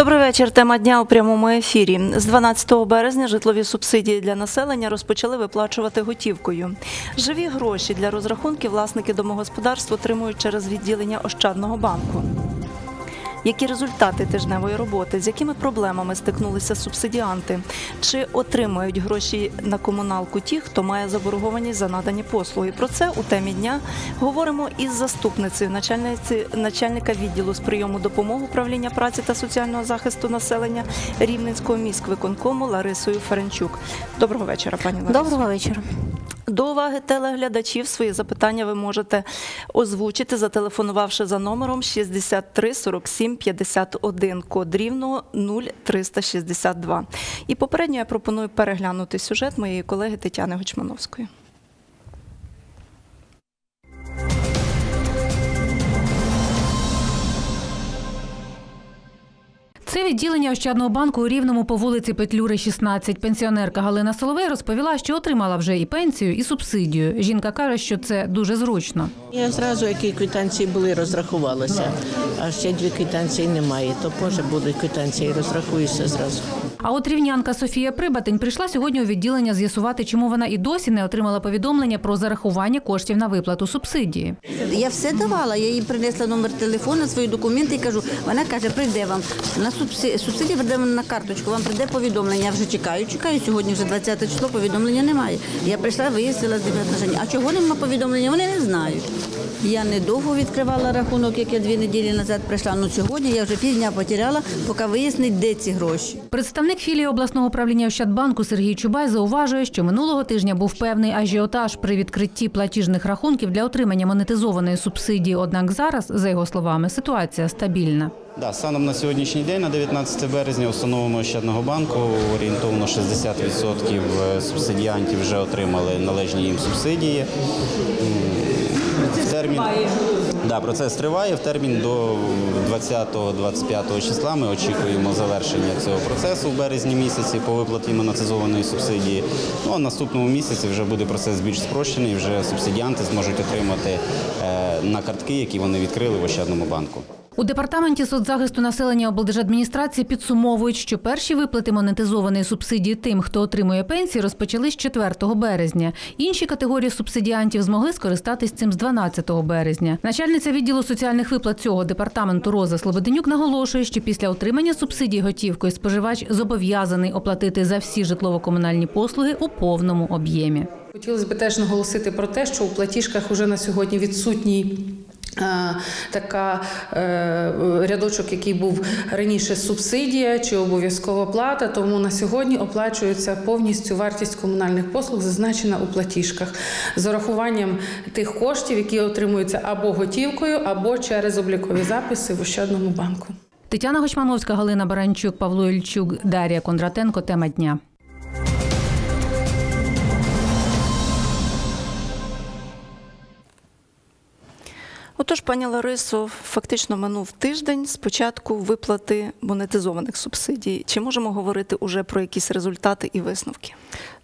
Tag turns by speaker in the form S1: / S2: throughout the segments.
S1: Добрий вечір. Тема дня у прямому ефірі. З 12 березня житлові субсидії для населення розпочали виплачувати готівкою. Живі гроші для розрахунків власники домогосподарств отримують через відділення Ощадного банку. Які результати тижневої роботи, з якими проблемами стикнулися субсидіанти? Чи отримують гроші на комуналку ті, хто має заборгованість за надані послуги? Про це у темі дня говоримо із заступницею начальниці начальника відділу з прийому допомоги управління праці та соціального захисту населення Рівненського міськвиконкому Ларисою Ференчук. Доброго вечора, пані Ларисо.
S2: Доброго вечора.
S1: До уваги телеглядачів свої запитання ви можете озвучити, зателефонувавши за номером 63 47 51, код рівно 0362. І попередньо я пропоную переглянути сюжет моєї колеги Тетяни Гочмановської.
S2: Це відділення Ощадного банку у Рівному по вулиці Петлюри, 16. Пенсіонерка Галина Соловей розповіла, що отримала вже і пенсію, і субсидію. Жінка каже, що це дуже зручно.
S3: Я зразу, які квитанції були, розрахувалася, а ще дві квитанції немає. То може будуть квитанції, розрахуюся зразу.
S2: А от рівнянка Софія Прибатень прийшла сьогодні у відділення з'ясувати, чому вона і досі не отримала повідомлення про зарахування коштів на виплату субсидії.
S4: Я все давала. Я їй принесла номер телефону, свої документи і кажу. Вона каже, прийде вам на субсидію, субсидія прийде вам на карточку. Вам прийде повідомлення. Я вже чекаю, чекаю. Сьогодні вже 20 число. Повідомлення немає. Я прийшла, вияснила з ними. А чого нема повідомлення? Вони не знають. Я недовго відкривала рахунок, як я дві неділі назад прийшла. Ну сьогодні я вже півдня потеряла, поки вияснить, де ці гроші.
S2: Представник філії обласного управління Ощадбанку Сергій Чубай зауважує, що минулого тижня був певний ажіотаж при відкритті платіжних рахунків для отримання монетизованої субсидії. Однак зараз, за його словами, ситуація стабільна.
S5: Да, станом на сьогоднішній день, на 19 березня, установами Ощадного банку орієнтовно 60% субсидіантів вже отримали належні їм субсидії. Термін, да, процес триває. В термін до 20-25 числа ми очікуємо завершення цього процесу в березні місяці по виплаті монетизованої субсидії. Ну а наступному місяці вже буде процес більш спрощений. Вже субсидіанти зможуть отримати е, на картки, які вони відкрили в Ощадному банку.
S2: У департаменті соцзахисту населення облдержадміністрації підсумовують, що перші виплати монетизованої субсидії тим, хто отримує пенсії, розпочались 4 березня. Інші категорії субсидіантів змогли скористатись цим з 12 березня. Начальниця відділу соціальних виплат цього департаменту Роза Слободенюк наголошує, що після отримання субсидій готівкою споживач зобов'язаний оплатити за всі житлово-комунальні послуги у повному об'ємі.
S6: Хотілося б теж наголосити про те, що у платіжках вже на сьогодні відсутній. Така е, рядочок, який був раніше субсидія чи обов'язкова плата, тому на сьогодні оплачується повністю вартість комунальних послуг, зазначена у платіжках, з урахуванням тих коштів, які отримуються або готівкою, або через облікові записи в Ощадному банку.
S2: Тетяна Гочмановська, Галина Баранчук, Павло Ільчук, Дар'я Кондратенко. Тема дня.
S1: Отож, пані Ларисо, фактично минув тиждень з початку виплати монетизованих субсидій. Чи можемо говорити уже про якісь результати і висновки?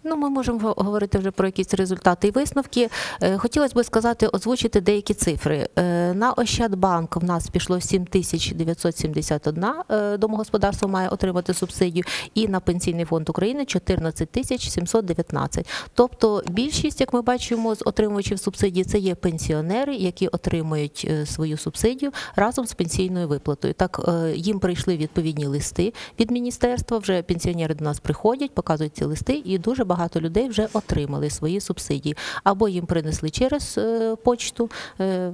S7: Ну, ми можемо говорити вже про якісь результати і висновки. Е, Хотілося б сказати, озвучити деякі цифри. Е, На Ощадбанк в нас пішло 7971 е, домогосподарство має отримати субсидію, і на Пенсійний фонд України 14 тисяч 719. Тобто більшість, як ми бачимо, з отримувачів субсидії, це є пенсіонери, які отримують свою субсидію разом з пенсійною виплатою. Так їм прийшли відповідні листи від міністерства. Вже пенсіонери до нас приходять, показують ці листи, і дуже багато людей вже отримали свої субсидії. Або їм принесли через е, почту е,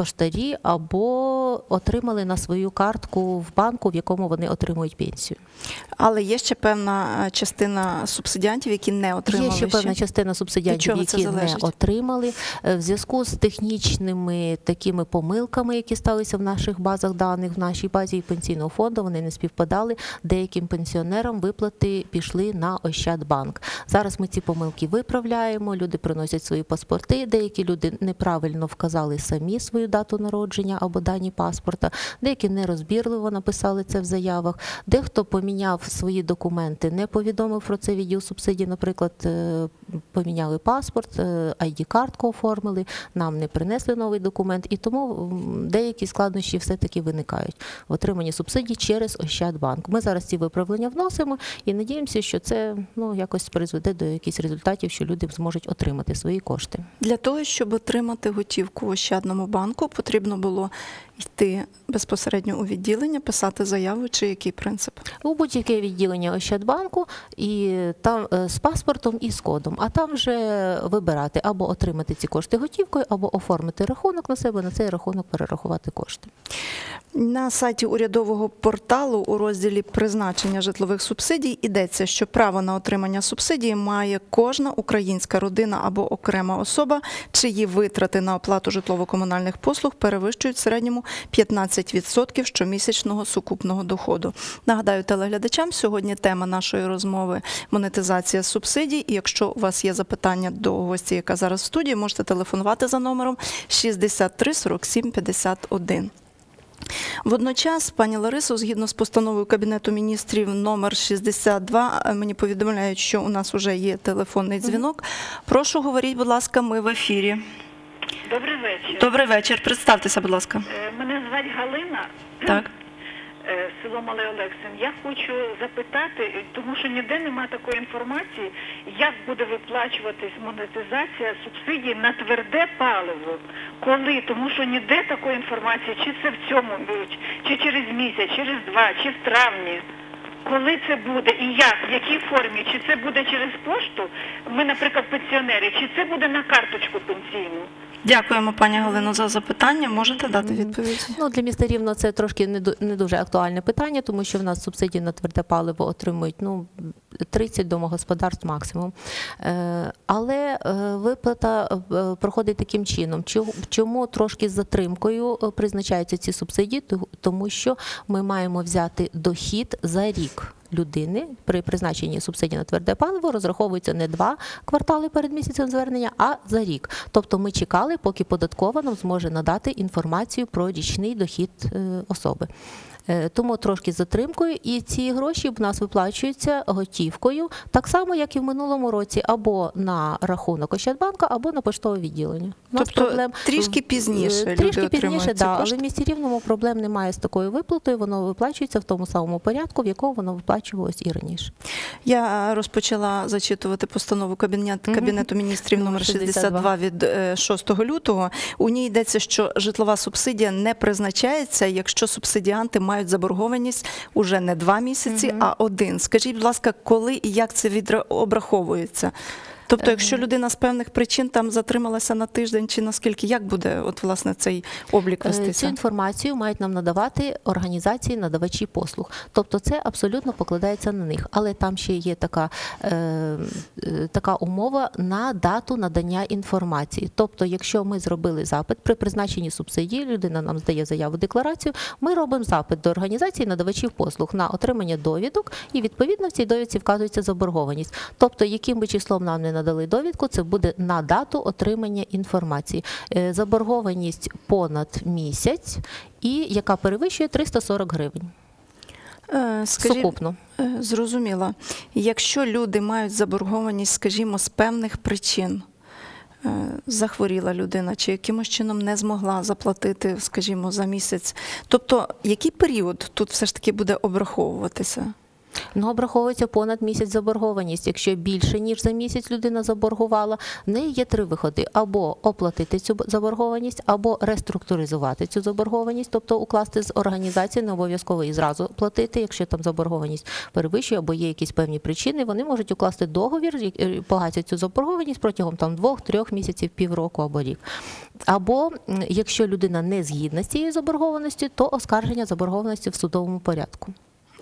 S7: поштарі, або отримали на свою картку в банку, в якому вони отримують пенсію.
S1: Але є ще певна е, частина субсидіантів, які не отримали.
S7: Є ще певна частина субсидіантів, які не отримали Е, в зв'язку з технічними такими помилками, які сталися в наших базах даних, в нашій базі пенсійного фонду. Вони не співпадали. Деяким пенсіонерам виплати пішли на Ощадбанк. Зараз ми ці помилки виправляємо. Люди приносять свої паспорти. Деякі люди неправильно вказали самі свою дату народження або дані паспорта, деякі нерозбірливо написали це в заявах, дехто поміняв свої документи, не повідомив про це відділ субсидій, наприклад, е, поміняли паспорт, е, ID-картку оформили, нам не принесли новий документ, і тому деякі складнощі все-таки виникають в отриманні субсидій через Ощадбанк. Ми зараз ці виправлення вносимо і надіємося, що це ну якось призведе до якихось результатів, що люди зможуть отримати свої кошти.
S1: Для того, щоб отримати готівку в Ощадному банку, потрібно було йти безпосередньо у відділення, писати заяву чи який принцип.
S7: У будь-яке відділення Ощадбанку і там е, з паспортом і з кодом, а там вже вибирати або отримати ці кошти готівкою, або оформити рахунок на себе, на цей рахунок перерахувати кошти.
S1: На сайті урядового порталу у розділі призначення житлових субсидій йдеться, що право на отримання субсидії має кожна українська родина або окрема особа, чиї витрати на оплату житлово-комунальних послуг перевищують в середньому 15% щомісячного сукупного доходу. Нагадаю телеглядачам, сьогодні тема нашої розмови монетизація субсидій. І якщо у вас є запитання до гості, яка зараз в студії, можете телефонувати за номером 63 47 51. Водночас, пані Ларисо, згідно з постановою Кабінету міністрів номер 62, е, мені повідомляють, що у нас вже є телефонний дзвінок. Прошу, говоріть, будь ласка, ми в ефірі.
S8: Добрий вечір.
S1: Добрий вечір. Представтеся, будь ласка.
S8: Е, Мене звати Галина.
S1: Так.
S8: Е, Село Малий Олексин. Я хочу запитати, тому що ніде немає такої інформації, як буде виплачуватись монетизація субсидій на тверде паливо. Коли? Тому що ніде такої інформації, чи це в цьому, чи через місяць, через два, чи в травні. Коли це буде і як, в якій формі? Чи це буде через пошту? Ми, наприклад, пенсіонери, чи це буде на карточку пенсійну?
S1: Дякуємо, пані Галино, за запитання. Можете дати відповідь?
S7: Ну для міста Рівно це трошки не ду- не дуже актуальне питання, тому що в нас субсидії на тверде паливо отримують ну 30 домогосподарств максимум. Е, Але е, виплата е, проходить таким чином. Чому- трошки з затримкою призначаються ці субсидії? Тому що ми маємо взяти дохід за рік. Людини при призначенні субсидії на тверде паливо розраховується не два квартали перед місяцем звернення, а за рік. Тобто ми чекали, поки податкова нам зможе надати інформацію про річний дохід е, особи. Е, Тому трошки з затримкою, і ці гроші в нас виплачуються готівкою, так само, як і в минулому році, або на рахунок Ощадбанка, або на поштове відділення. У нас
S1: Тобто трішки пізніше
S7: Е,
S1: люди
S7: трішки пізніше, да, але в місті рівному проблем немає з такою виплатою. Воно виплачується в тому самому порядку, в якому воно виплачувалось і раніше.
S1: Я розпочала зачитувати постанову Кабінет, Кабінету міністрів номер
S7: Номер
S1: 62 від е, 6 лютого. У ній йдеться, що житлова субсидія не призначається, якщо субсидіанти мають заборгованість уже не два місяці, а один. Скажіть, будь ласка, коли і як це відра- обраховується? Тобто, якщо людина з певних причин там затрималася на тиждень чи наскільки, як буде от власне цей облік
S7: Е, Цю інформацію мають нам надавати організації надавачі послуг. Тобто це абсолютно покладається на них. Але там ще є така, е, е, така умова на дату надання інформації. Тобто, якщо ми зробили запит при призначенні субсидії, людина нам здає заяву декларацію, ми робимо запит до організації надавачів послуг на отримання довідок, і відповідно в цій довідці вказується заборгованість. Тобто, яким би числом нам не надали довідку, це буде на дату отримання інформації. Е, Заборгованість понад місяць і яка перевищує 340 гривень.
S1: Е, Скажіть,
S7: Сукупно.
S1: Е, Зрозуміло. Якщо люди мають заборгованість, скажімо, з певних причин, захворіла людина чи якимось чином не змогла заплатити, скажімо, за місяць. Тобто, який період тут все ж таки буде обраховуватися?
S7: Ну, обраховується понад місяць заборгованість. Якщо більше ніж за місяць людина заборгувала, в неї є три виходи: або оплатити цю заборгованість, або реструктуризувати цю заборгованість, тобто укласти з організації, не обов'язково і зразу платити, якщо там заборгованість перевищує або є якісь певні причини, вони можуть укласти договір, е, погасять цю заборгованість протягом там двох-трьох місяців, півроку або рік. Або якщо людина не згідна з цією заборгованістю, то оскарження заборгованості в судовому порядку.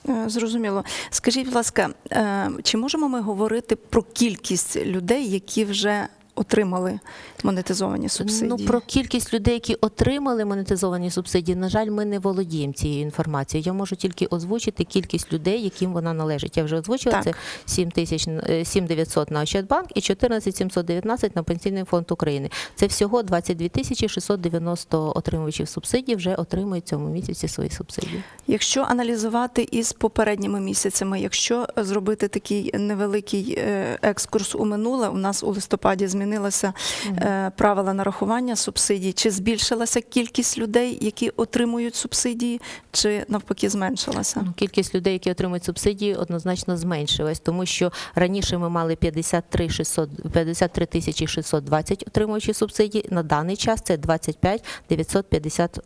S1: Е, Зрозуміло. Скажіть, будь ласка, е, чи можемо ми говорити про кількість людей, які вже отримали монетизовані субсидії?
S7: Ну про кількість людей, які отримали монетизовані субсидії, на жаль, ми не володіємо цією інформацією. Я можу тільки озвучити кількість людей, яким вона належить. Я вже озвучила
S1: Так.
S7: це 7 тисяч е, 7900 на Ощадбанк і 14 719 на Пенсійний фонд України. Це всього 22 тисячі 690 отримувачів субсидій вже отримують цьому місяці свої субсидії.
S1: Якщо аналізувати із попередніми місяцями, якщо зробити такий невеликий е, екскурс у минуле, у нас у листопаді змінилися е, правила нарахування субсидій. Чи збільшилася кількість людей, які отримують субсидії, чи навпаки зменшилася?
S7: Ну, Кількість людей, які отримують субсидії, однозначно зменшилась, тому що раніше ми мали 53, 600, 53 тисячі 620 отримувачів субсидій. На даний час це 25 950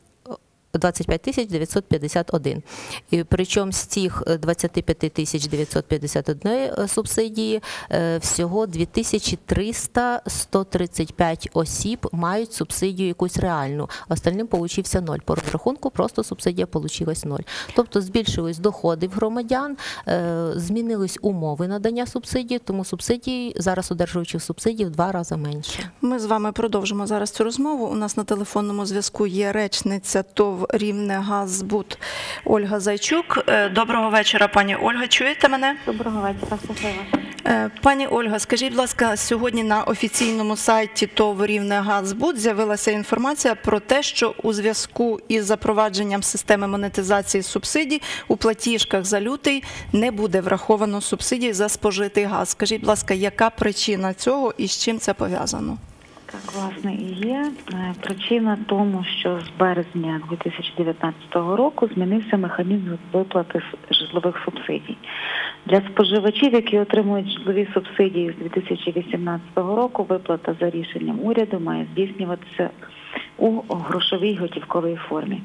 S7: 25 тисяч 951. І причому з цих е, 25 тисяч 951 е, субсидії е, всього 2300 135 осіб мають субсидію якусь реальну. Остальним получився ноль. По розрахунку просто субсидія получилась ноль. Тобто збільшились доходи в громадян, е, змінились умови надання субсидій, тому субсидії зараз одержувачів субсидій в два рази менше.
S1: Ми з вами продовжимо зараз цю розмову. У нас на телефонному зв'язку є речниця ТОВ Рівне Газбуд Ольга Зайчук. Е, Доброго вечора, пані Ольга. Чуєте мене?
S9: Доброго вечора, слухаю.
S1: Е, Пані Ольга, скажіть, будь ласка, сьогодні на офіційному сайті ТОВ Рівне Газбуд з'явилася інформація про те, що у зв'язку із запровадженням системи монетизації субсидій у платіжках за лютий не буде враховано субсидій за спожитий газ. Скажіть, будь ласка, яка причина цього і з чим це пов'язано?
S9: Так, власне, і є Е, причина тому, що з березня 2019 року змінився механізм виплати житлових субсидій. Для споживачів, які отримують житлові субсидії з 2018 року, виплата за рішенням уряду має здійснюватися у грошовій готівковій формі.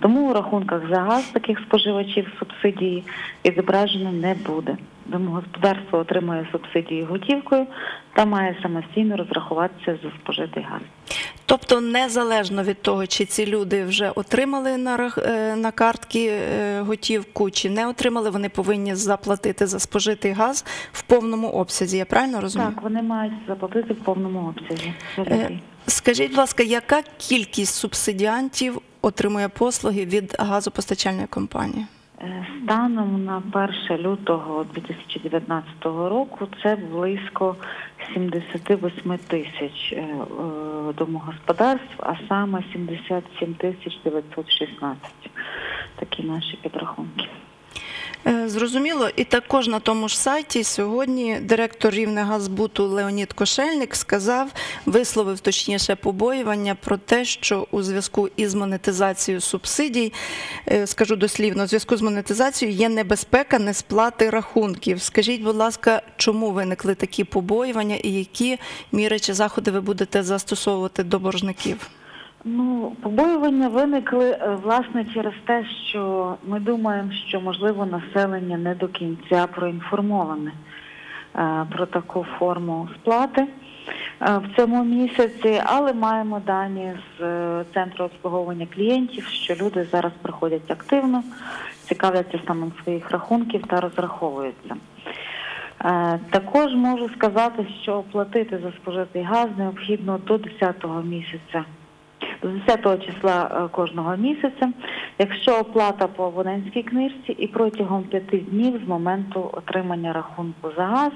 S9: Тому у рахунках за газ таких споживачів субсидії відображено не буде. Домогосподарство отримує субсидії готівкою та має самостійно розрахуватися за спожитий газ.
S1: Тобто, незалежно від того, чи ці люди вже отримали на, е, на картки е, готівку, чи не отримали, вони повинні заплатити за спожитий газ в повному обсязі. Я правильно розумію?
S9: Так, вони мають заплатити в повному обсязі.
S1: Е. Скажіть, будь ласка, яка кількість субсидіантів отримує послуги від газопостачальної компанії?
S9: Е, Станом на 1 лютого 2019 року це близько 78 тисяч е, е, домогосподарств, а саме 77 тисяч 916. Такі наші підрахунки.
S1: Е, Зрозуміло, і також на тому ж сайті сьогодні директор Рівнегазбуту Леонід Кошельник сказав, висловив точніше побоювання про те, що у зв'язку із монетизацією субсидій, е, скажу дослівно, у зв'язку з монетизацією є небезпека несплати рахунків. Скажіть, будь ласка, чому виникли такі побоювання і які міри чи заходи ви будете застосовувати до боржників?
S9: Ну, побоювання виникли е, власне через те, що ми думаємо, що можливо населення не до кінця проінформоване е, про таку форму сплати е, в цьому місяці, але маємо дані з центру обслуговування клієнтів, що люди зараз приходять активно, цікавляться станом своїх рахунків та розраховуються. Також можу сказати, що оплатити за спожитий газ необхідно до 10-го місяця до 10 числа е, кожного місяця, якщо оплата по абонентській книжці і протягом 5 днів з моменту отримання рахунку за газ,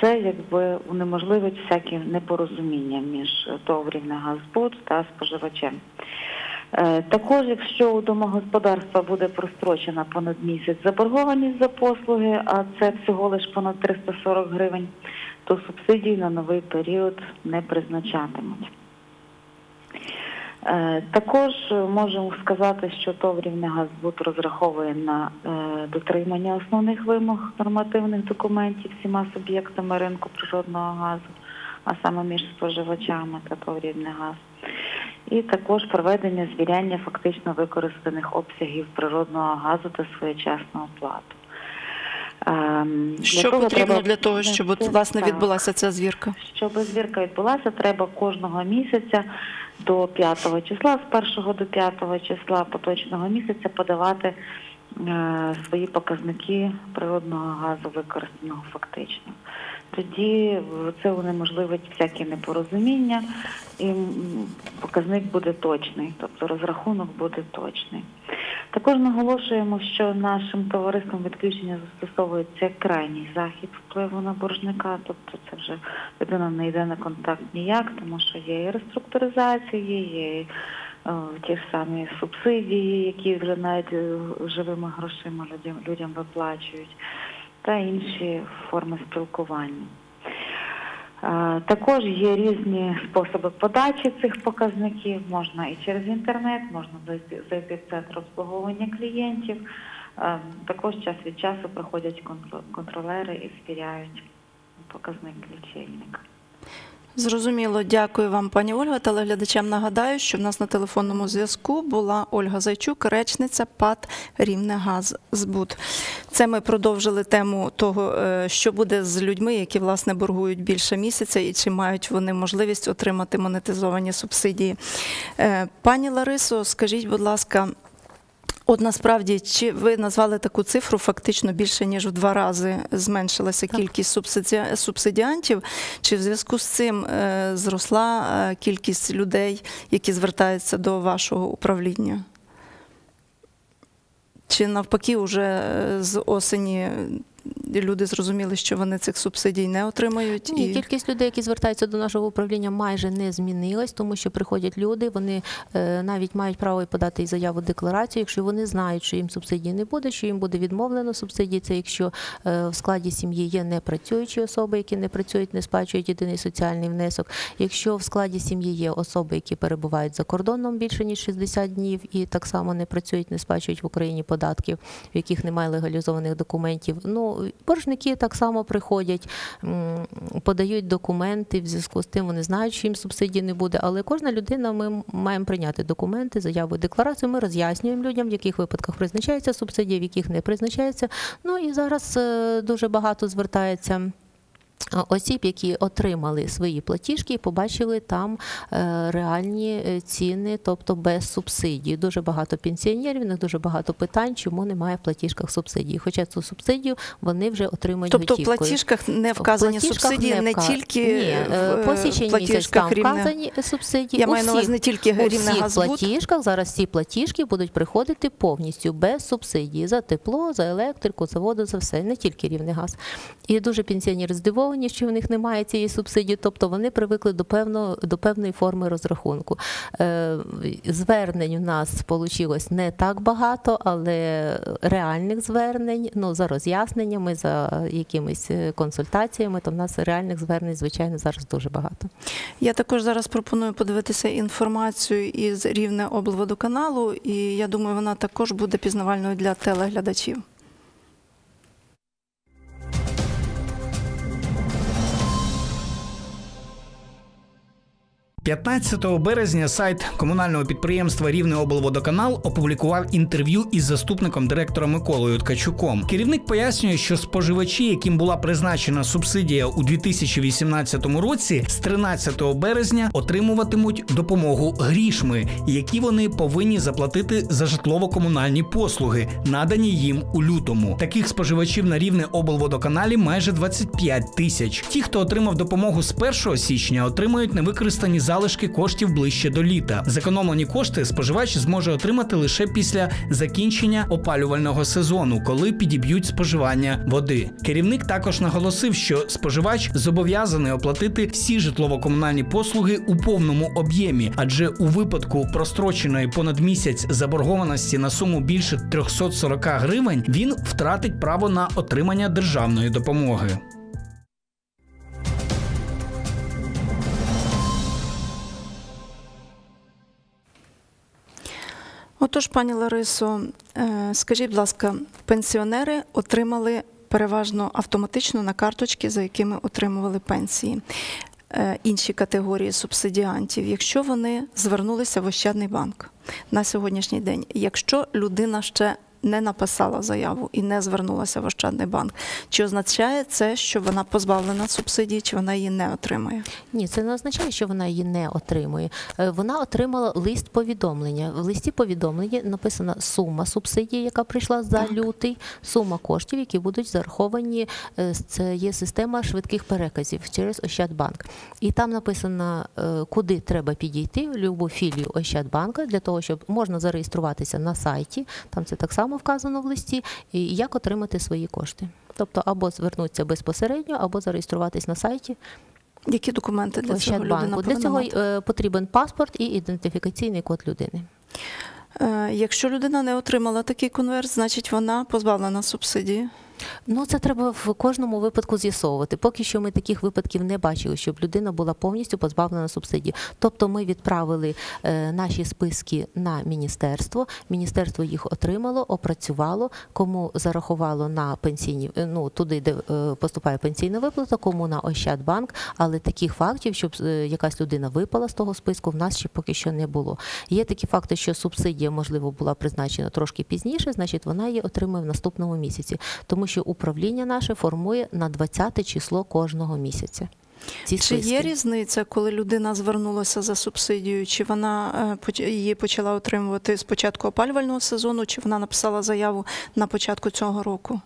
S9: це якби унеможливить всякі непорозуміння між ТОВ «Рівнегазбуд» та споживачем. Е, Також, якщо у домогосподарства буде прострочена понад місяць заборгованість за послуги, а це всього лиш понад 340 гривень, то субсидії на новий період не призначатимуть. Е, Також можемо сказати, що ТОВ «Рівнегазбуд» розраховує на е, дотримання основних вимог нормативних документів всіма суб'єктами ринку природного газу, а саме між споживачами та ТОВ «Рівнегаз». І також проведення звіряння фактично використаних обсягів природного газу та своєчасну оплату. Ем, для
S1: Що
S9: того
S1: потрібно
S9: треба
S1: для того, щоб власне відбулася ця звірка?
S9: Щоб звірка відбулася, треба кожного місяця до 5 числа, з 1 до 5 числа поточного місяця подавати е, свої показники природного газу використаного фактично. Тоді це унеможливить всякі непорозуміння, і показник буде точний, тобто розрахунок буде точний. Також наголошуємо, що нашим товариством відключення застосовується крайній захід впливу на боржника, тобто це вже людина не йде на контакт ніяк, тому що є і реструктуризації, є і е, ті ж самі субсидії, які вже навіть е, живими грошима людям, людям виплачують, та інші форми спілкування. Е, Також є різні способи подачі цих показників. Можна і через інтернет, можна зайти в центр обслуговування клієнтів. Е, Також час від часу приходять контролери і звіряють показник лічильника.
S1: Зрозуміло, дякую вам, пані Ольга. Телеглядачам нагадаю, що в нас на телефонному зв'язку була Ольга Зайчук, речниця ПАТ Рівнегаззбут. Це ми продовжили тему того, е, що буде з людьми, які власне боргують більше місяця, і чи мають вони можливість отримати монетизовані субсидії. Е, Пані Ларисо, скажіть, будь ласка. От насправді, чи ви назвали таку цифру, фактично більше ніж в два рази зменшилася кількість субсиді... субсидіантів? Чи в зв'язку з цим е, зросла е, кількість людей, які звертаються до вашого управління? Чи навпаки, вже е, з осені люди зрозуміли, що вони цих субсидій не отримають?
S7: Ні, кількість людей, які звертаються до нашого управління, майже не змінилась, тому що приходять люди, вони е, навіть мають право подати і заяву декларацію, якщо вони знають, що їм субсидії не буде, що їм буде відмовлено субсидії. Це якщо е, в складі сім'ї є непрацюючі особи, які не працюють, не сплачують єдиний соціальний внесок. Якщо в складі сім'ї є особи, які перебувають за кордоном більше ніж 60 днів, і так само не працюють, не сплачують в Україні податків, в яких немає легалізованих документів. Ну боржники так само приходять, подають документи в зв'язку з тим, вони знають, що їм субсидії не буде. Але кожна людина ми маємо прийняти документи, заяву, декларацію. Ми роз'яснюємо людям, в яких випадках призначається субсидія, в яких не призначається. Ну і зараз е, дуже багато звертається. А, Осіб, які отримали свої платіжки і побачили там е, реальні е, ціни, тобто без субсидії. Дуже багато пенсіонерів, в них дуже багато питань, чому немає в платіжках субсидії. Хоча цю субсидію вони вже отримують
S1: Тобто в платіжках не вказані
S7: платіжках
S1: субсидії не,
S7: вка-
S1: тільки
S7: Ні, е,
S1: в
S7: по
S1: е,
S7: січень місяць там
S1: рівне.
S7: вказані субсидії.
S1: Я маю на увазі не тільки
S7: у всіх платіжках зараз ці платіжки будуть приходити повністю без субсидії за тепло, за електрику, за воду, за все, не тільки рівний газ. І дуже пенсіонери здивовані, що в них немає цієї субсидії, тобто вони привикли до певного до певної форми розрахунку. Е, звернень у нас вийшло не так багато, але реальних звернень, ну за роз'ясненнями, за якимись е, консультаціями, то в нас реальних звернень, звичайно, зараз дуже багато.
S1: Я також зараз пропоную подивитися інформацію із рівне облводоканалу, і я думаю, вона також буде пізнавальною для телеглядачів.
S10: 15 березня сайт комунального підприємства Рівне облводоканал опублікував інтерв'ю із заступником директора Миколою Ткачуком. Керівник пояснює, що споживачі, яким була призначена субсидія у 2018 році, з 13 березня отримуватимуть допомогу грішми, які вони повинні заплатити за житлово-комунальні послуги, надані їм у лютому. Таких споживачів на рівне облводоканалі майже 25 тисяч. Ті, хто отримав допомогу з 1 січня, отримають невикористані залишки коштів ближче до літа. Зекономлені кошти споживач зможе отримати лише після закінчення опалювального сезону, коли підіб'ють споживання води. Керівник також наголосив, що споживач зобов'язаний оплатити всі житлово-комунальні послуги у повному об'ємі, адже у випадку простроченої понад місяць заборгованості на суму більше 340 гривень він втратить право на отримання державної допомоги.
S1: Отож, пані Ларисо, е, скажіть, будь ласка, пенсіонери отримали переважно автоматично на карточки, за якими отримували пенсії. Е, Інші категорії субсидіантів, якщо вони звернулися в Ощадний банк на сьогоднішній день, якщо людина ще не написала заяву і не звернулася в Ощадний банк, чи означає це, що вона позбавлена субсидії, чи вона її не отримає?
S7: Ні, це не означає, що вона її не отримує. Е, Вона отримала лист повідомлення. В листі повідомлення написана сума субсидії, яка прийшла за лютий, сума коштів, які будуть зараховані. е, Це є система швидких переказів через Ощадбанк. І там написано, е, куди треба підійти в любу філію Ощадбанка для того, щоб можна зареєструватися на сайті. Там це так само вказано в листі, і як отримати свої кошти. Тобто або звернутися безпосередньо, або зареєструватись на сайті
S1: Які документи для цього людина.
S7: Для цього
S1: мати?
S7: е, потрібен паспорт і ідентифікаційний код людини.
S1: Е, Якщо людина не отримала такий конверт, значить вона позбавлена субсидії.
S7: Ну це треба в кожному випадку з'ясовувати. Поки що ми таких випадків не бачили, щоб людина була повністю позбавлена субсидії. Тобто ми відправили е, наші списки на міністерство. Міністерство їх отримало, опрацювало, кому зарахувало на пенсійні, е, ну туди, де е, поступає пенсійна виплата, кому на Ощадбанк. Але таких фактів, щоб якась людина випала з того списку, в нас ще поки що не було. Є такі факти, що субсидія можливо була призначена трошки пізніше, значить вона її отримує в наступному місяці, тому управління наше формує на 20 число кожного місяця. Ці
S1: Чи
S7: списки.
S1: є різниця, коли людина звернулася за субсидією, чи вона е, її почала отримувати з початку опалювального сезону, чи вона написала заяву на початку цього року?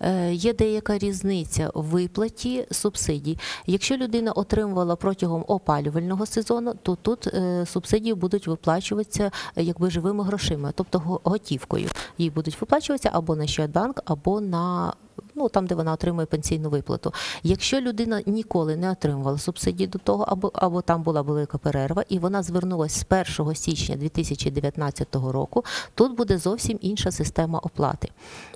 S7: Е, Є деяка різниця в виплаті субсидій. Якщо людина отримувала протягом опалювального сезону, то тут е, субсидії будуть виплачуватися якби живими грошима, тобто готівкою. Їй будуть виплачуватися або на Щадбанк, або на ну там, де вона отримує пенсійну виплату. Якщо людина ніколи не отримувала субсидії до того, або або там була велика перерва, і вона звернулася з 1 січня 2019 року, тут буде зовсім інша система оплати.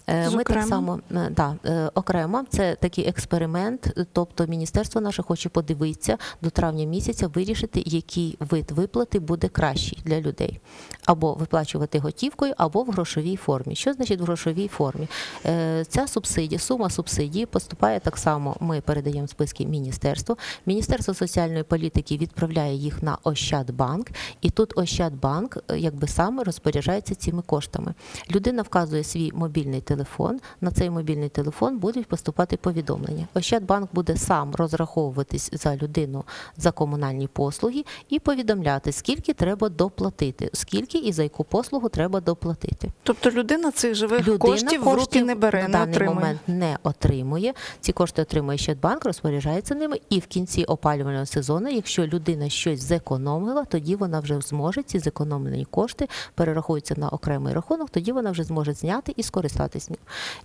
S7: Е, Ми так само е, да, е, окремо це такий експеримент. Тобто міністерство наше хоче подивитися до травня місяця, вирішити, який вид виплати буде кращий для людей, або виплачувати готівкою, або в грошовій формі. Що значить в грошовій формі? Е, Ця субсидія, сума субсидії поступає так само. Ми передаємо списки міністерству. Міністерство соціальної політики відправляє їх на Ощадбанк, і тут Ощадбанк е, якби саме розпоряджається цими коштами. Людина вказує свій мобільний телефон. На цей мобільний телефон будуть поступати повідомлення. Ощадбанк буде сам розраховуватись за людину за комунальні послуги і повідомляти, скільки треба доплатити, скільки і за яку послугу треба доплатити.
S1: Тобто людина цих живих
S7: Людина
S1: коштів, в руки не бере,
S7: на
S1: не
S7: даний
S1: отримує.
S7: момент не отримує. Ці кошти отримує Щадбанк, розпоряджається ними. І в кінці опалювального сезону, якщо людина щось зекономила, тоді вона вже зможе ці зекономлені кошти перерахуються на окремий рахунок. Тоді вона вже зможе зняти і скористатись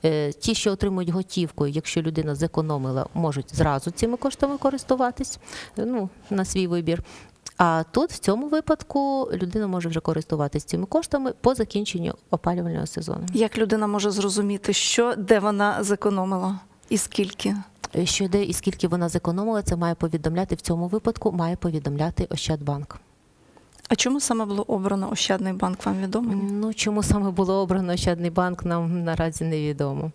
S7: Е, Ті, що отримують готівкою, якщо людина зекономила, можуть зразу цими коштами користуватись. е, Ну на свій вибір. А тут в цьому випадку людина може вже користуватись цими коштами по закінченню опалювального сезону.
S1: Як людина може зрозуміти, що де вона зекономила і скільки?
S7: Що де і скільки вона зекономила, це має повідомляти в цьому випадку, має повідомляти Ощадбанк.
S1: А чому саме було обрано Ощадний банк? Вам відомо?
S7: Ну чому саме було обрано Ощадний банк, нам наразі невідомо.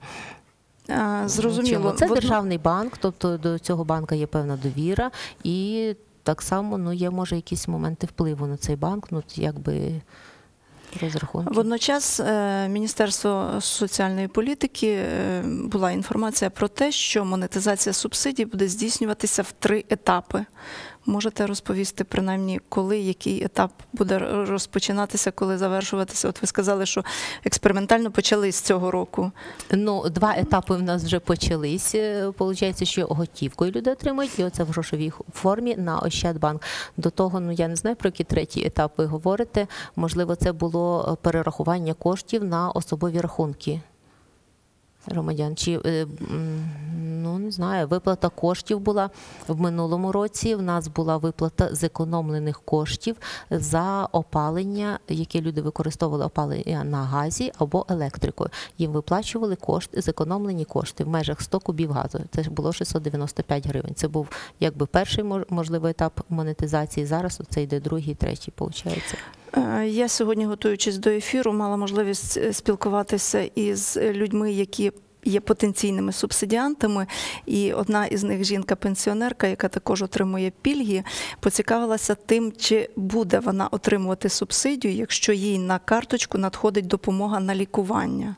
S1: А, Зрозуміло.
S7: Чому? Це
S1: В
S7: державний банк, тобто до цього банка є певна довіра, і так само ну є може якісь моменти впливу на цей банк. Ну якби розрахунки.
S1: Водночас е, Міністерство соціальної політики е, була інформація про те, що монетизація субсидій буде здійснюватися в три етапи. Можете розповісти принаймні, коли який етап буде розпочинатися, коли завершуватися? От ви сказали, що експериментально почали з цього року.
S7: Ну, два етапи в нас вже почались. Е, Получається, що готівкою люди отримують, і оце в грошовій формі на Ощадбанк. До того, ну я не знаю, про який третій етап ви говорите. Можливо, це було е, перерахування коштів на особові рахунки громадян. Чи е, ну не знаю, виплата коштів була в минулому році. В нас була виплата зекономлених коштів за опалення, яке люди використовували опалення на газі або електрикою. Їм виплачували кошти, зекономлені кошти в межах 100 кубів газу. Це ж було 695 гривень. Це був якби перший мож- можливий етап монетизації. Зараз це йде другий, третій. Виходить.
S1: Е, Я сьогодні, готуючись до ефіру, мала можливість е, спілкуватися із людьми, які є потенційними субсидіантами, і одна із них жінка-пенсіонерка, яка також отримує пільги, поцікавилася тим, чи буде вона отримувати субсидію, якщо їй на карточку надходить допомога на лікування.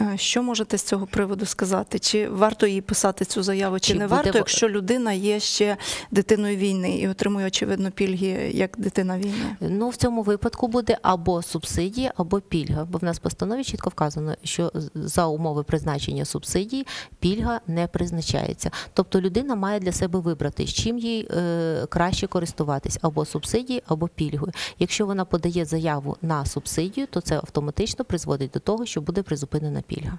S1: Е, Що можете з цього приводу сказати? Чи варто їй писати цю заяву, чи,
S7: Чи
S1: не
S7: буде
S1: варто, якщо людина є ще дитиною війни і отримує очевидно пільги як дитина війни?
S7: Ну, в цьому випадку буде або субсидія, або пільга. Бо в нас в постанові чітко вказано, що за умови призначення субсидії пільга не призначається. Тобто людина має для себе вибрати, з чим їй е, краще користуватись або субсидією, або пільгою. Якщо вона подає заяву на субсидію, то це автоматично призводить до того, що буде призупинена пільга.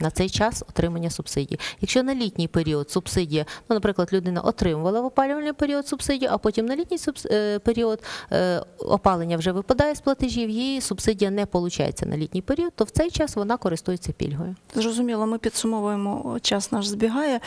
S7: На цей час отримання субсидії. Якщо на літній період субсидія, ну, наприклад, людина отримувала в опалювальний період субсидію, а потім на літній е, період е, опалення вже випадає з платежів, її субсидія не получається на літній період, то в цей час вона користується пільгою.
S1: Зрозуміло, ми підсумовуємо, час наш збігає.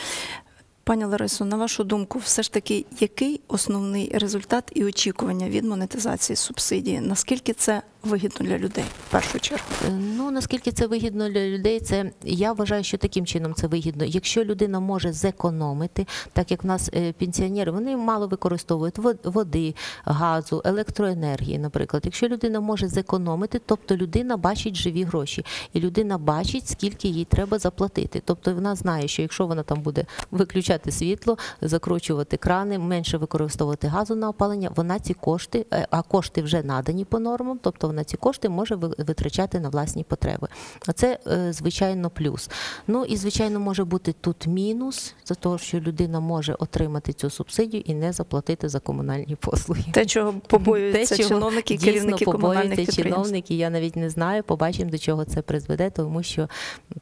S1: Пані Ларисо, на вашу думку, все ж таки, який основний результат і очікування від монетизації субсидії? Наскільки це вигідно для людей в першу чергу?
S7: Е, Ну наскільки це вигідно для людей, це я вважаю, що таким чином це вигідно. Якщо людина може зекономити, так як в нас е, пенсіонери, вони мало використовують вод- води, газу, електроенергії, наприклад. Якщо людина може зекономити, тобто людина бачить живі гроші, і людина бачить, скільки їй треба заплатити. Тобто вона знає, що якщо вона там буде виключати світло, закручувати крани, менше використовувати газу на опалення, вона ці кошти, е, а кошти вже надані по нормам, тобто вона ці кошти може ви- витрачати на власні потреби. А це е, звичайно плюс. Ну і звичайно може бути тут мінус за того, що людина може отримати цю субсидію і не заплатити за комунальні послуги.
S1: Те, чого побоюються
S7: Те, чого
S1: чиновники
S7: дійсно
S1: керівники
S7: побоюються чиновники, я навіть не знаю. Побачимо, до чого це призведе, тому що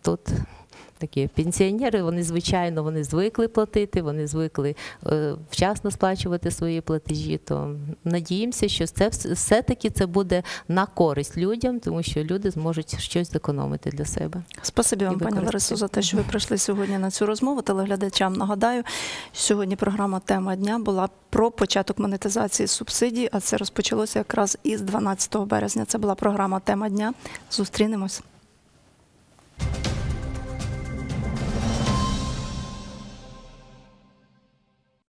S7: тут. Такі пенсіонери, вони звичайно вони звикли платити, вони звикли е, вчасно сплачувати свої платежі. То надіємося, що це все-таки це буде на користь людям, тому що люди зможуть щось зекономити для себе.
S1: Спасибі вам, пані. Ларисо, за те, що ви прийшли сьогодні на цю розмову. Телеглядачам нагадаю, сьогодні програма Тема дня була про початок монетизації субсидій, а це розпочалося якраз із 12 березня. Це була програма Тема дня. Зустрінемось.